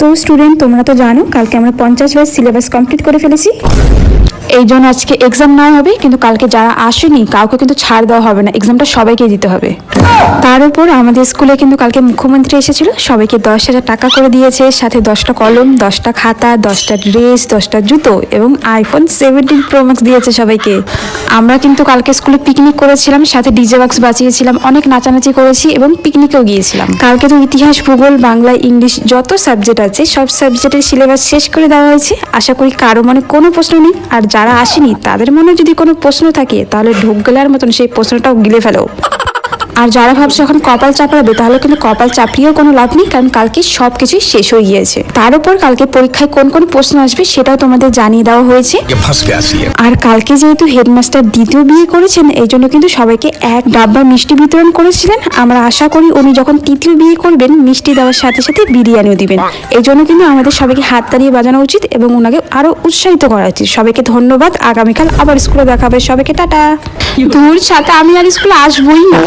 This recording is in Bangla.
তো স্টুডেন্ট তোমরা তো জানো কালকে আমরা পঞ্চাশ বার সিলেবাস কমপ্লিট করে ফেলেছি। এই জন্য আজকে এক্সাম না হবে, কিন্তু কালকে যারা আসেনি, কাউকে কিন্তু ছাড় দেওয়া হবে না। এক্সামটা সবাইকে দিতে হবে। তার উপর আমাদের স্কুলে কিন্তু কালকে মুখ্যমন্ত্রী এসেছিল, সবাইকে দশ হাজার টাকা করে দিয়েছে। সাথে দশটা কলম, দশটা খাতা, দশটা ড্রেস, দশটা জুতো এবং আইফোন সেভেন্টিন প্রো ম্যাক্স দিয়েছে সবাইকে। আমরা কিন্তু কালকে স্কুলে পিকনিক করেছিলাম, সাথে ডিজে বক্স বাঁচিয়েছিলাম, অনেক নাচানাচি করেছি এবং পিকনিকেও গিয়েছিলাম। কালকে তো ইতিহাস, ভূগোল, বাংলা, ইংলিশ যত সাবজেক্ট আছে, সব সাবজেক্টের সিলেবাস শেষ করে দেওয়া হয়েছে। আশা করি কারও মনে কোনো প্রশ্ন নেই, আর যারা আসেনি, তাদের মনে যদি কোনো প্রশ্ন থাকে, তাহলে ঢোক গেলার মতন সেই প্রশ্নটাও গিলে ফেলো। আর যারা ভাবছে এখন কপাল চাপড়াবে তাহলে কিন্তু কপাল চাপড়িয়েও কোনো লাভ নেই কারণ কালকে সব কিছুই শেষ হয়ে গিয়েছে। তার উপর কালকে পরীক্ষায় কোন কোন প্রশ্ন আসবে সেটাও তোমাদের জানিয়ে দেওয়া হয়েছে। আর কালকে যেহেতু হেডমাস্টার দ্বিতীয় বিয়ে করেছেন এই জন্য কিন্তু সবাইকে এক ডাব্বা মিষ্টি বিতরণ করেছিলেন। আমরা আশা করি উনি যখন তৃতীয় বিয়ে করবেন মিষ্টি দেওয়ার সাথে সাথে বিরিয়ানিও দিবেন। এই জন্য কিন্তু আমাদের সবাইকে হাত তাড়িয়ে বাজানো উচিত এবং ওনাকে আরও উৎসাহিত করা উচিত। সবাইকে ধন্যবাদ। আগামীকাল আবার স্কুলে দেখাবে। সবাইকে টাটা। তোর সাথে আমি আর স্কুলে আসবোই না।